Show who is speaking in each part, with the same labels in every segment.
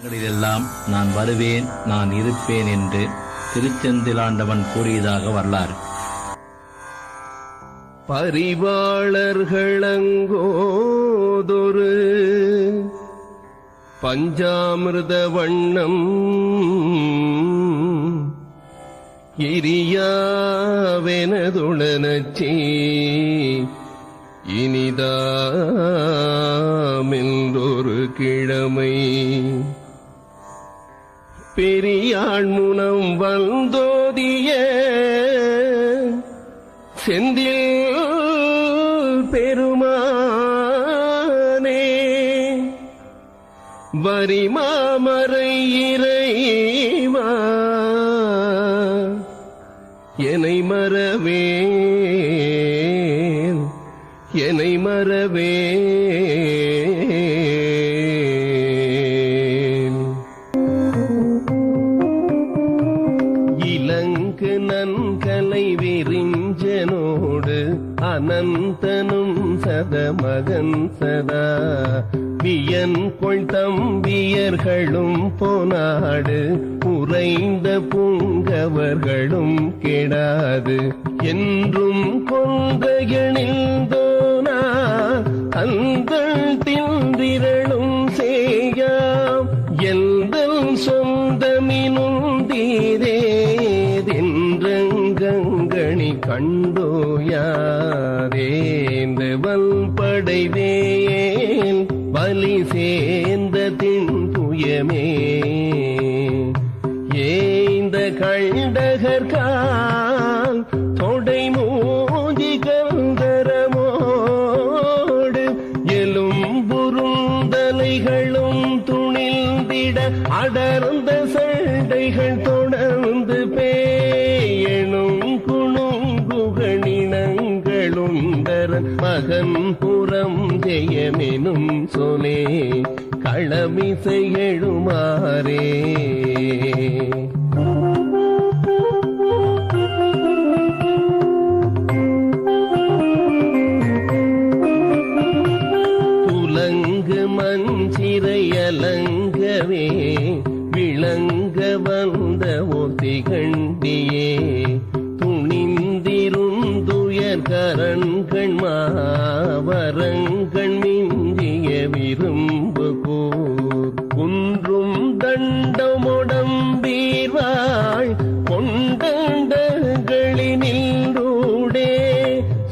Speaker 1: இடங்களிலெல்லாம் நான் வருவேன் நான் இருப்பேன் என்று திருச்செந்திலாண்டவன் கூறியதாக வரலாறு.
Speaker 2: பரிவாளர்களங்கோதொரு பஞ்சாமிர்த வண்ணம் எரியாவெனதுடனச்சே இனிதாமென்றொரு கிழமை. பெரியாள் முனம் வந்தோதிய செந்தில் பெருமானே. வரிமாமரை இறைவா என்னை மறவே என்னை மறவே விரிஞ்சனோடு அனந்தனும் சதமகன் சதா. வியன் கொள் தம்பியர்களும் போனாடு. உறைந்த பூங்கவர்களும் கெடாது. என்றும் கொங்கையணிந்தோனா அந்த திந்திரளும் செய்யாம் எந்த சொந்தமினும் தீரே. தீரேதென்றங்கணி கண்டோயாதேந்த படைவேன் பலி சேர்ந்த தின்புயமே ஏந்த கண்டகர்கால் தொடை மூதி கந்தரமோடு எலும்புருந்தலைகளும் துணிந்திட அடர்ந்த சண்டைகள் தொடர்ந்து பே மகன் புறம் ஜெயமெனும் சொலே களமிசை எழுமாறே. புலங்கு மஞ்சிறை அலங்கவே விளங்க வந்த ஒத்திகண்டியே துணிந்திருந்துயர் நேர்கரண்கள் மாவரங்கள் மிஞ்சிய விரும்பு கூர் குன்றும் தண்டமுடம்பீர்வாள் கொண்டங்களினின்றூடே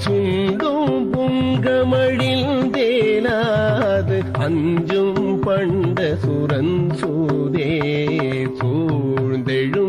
Speaker 2: சுண்டும் புங்கமழில் தேனாது அஞ்சும் பண்ட சுரன் சூதே. சூழ்ந்தெழும்